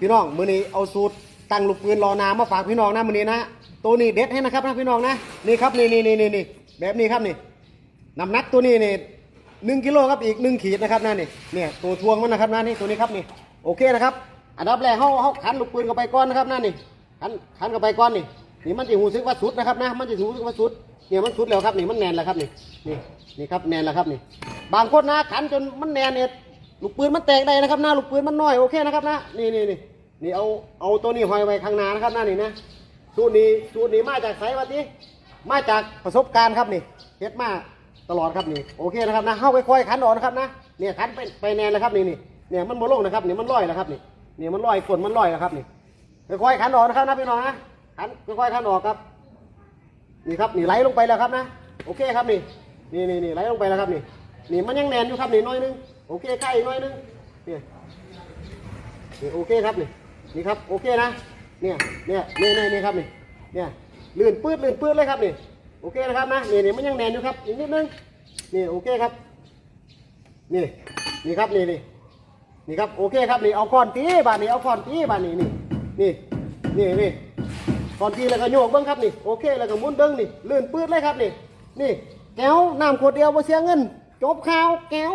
พี่น้องมือนี้เอาสูตรตั้งลูกปืนรอนามาฝากพี่น้องนะมือนี้นะตัวนี้เด็ดให้นะครับนะพี่น้องนะนี่ครับนี่นี่นี่นี่แบบนี้ครับนี่น้ำหนักตัวนี้นี่หนึ่งกิโลครับอีกหนึ่งขีดนะครับนะนี่เนี่ยตัวทวงมันนะครับนะนี่ตัวนี้ครับนี่โอเคนะครับ อันดับแรกเขาเขาขันลูกปืนเข้าไปก่อนนะครับนะนี่ขันขันเข้าไปก่อนนี่นี่มันจะหูซึกว่าสุดนะครับนะมันจะหูซึกว่าสุดเนี่ยมันสุดแล้วครับนี่มันแน่นแล้วครับนี่นี่นี่ครับแน่นแล้วครับนี่ บางคนนะขันจนมันแน่นเนี่ย ลูกปืนมันแตกได้นะครับหนะลูกปืนมันน้อยโอเคนะครับนะนี่นี่นี่นี่เอาเอาตัวนี้ห้อยไว้ข้างหน้านะครับหนะนี่นะสูตรนี้สูตรนี้มาจากไสวัติมาจากประสบการณ์ครับนี่เฮ็ดมาตลอดครับนี่โอเคนะครับนะเข้าค่อยๆขันออกนะครับนะเนี่ยขันไปไปแนนแล้วครับนี่นี่เนี่ยมันโมโลงนะครับนี่มันลอยแล้วครับนี่เนี่ยมันลอยฝนมันลอยแล้วครับนี่ค่อยๆขันออกนะครับนะพี่น้องนะขันค่อยๆขันออกครับนี่ครับนี่ไหลลงไปแล้วครับนะโอเคครับนี่นี่นี่นี่ไหลลงไปแล้วครับนี่นี่มันยังแนนอยู่ครับนี่น้อยนึง โอเคใกล้อีกน้อยนึงเนี่นี่โอเคครับนี่นี่ครับโอเคนะเนี่ยเนี่ยเนี่ยเนี่ยนี่ครับนี่เนี่ยลื่นปื้ดลื่นปื้ดเลยครับนี่โอเคนะครับนะนี่นี่มันยังแนนอยู่ครับอีกนิดนึงนี่โอเคครับนี่นี่ครับนี่นี่นี่ครับโอเคครับนี่เอาคอนตีบานนี่เอาคอนตีบานนี่นี่นี่นี่นี่ก่อนทีแล้วก็โยกเบิ้งครับนี่โอเคแล้วก็มุนเบิ้งนี่ลื่นปื้ดเลยครับนี่นี่แก้วน้ำขวดเดียวมาเสียเงินจบข่าวแก้ว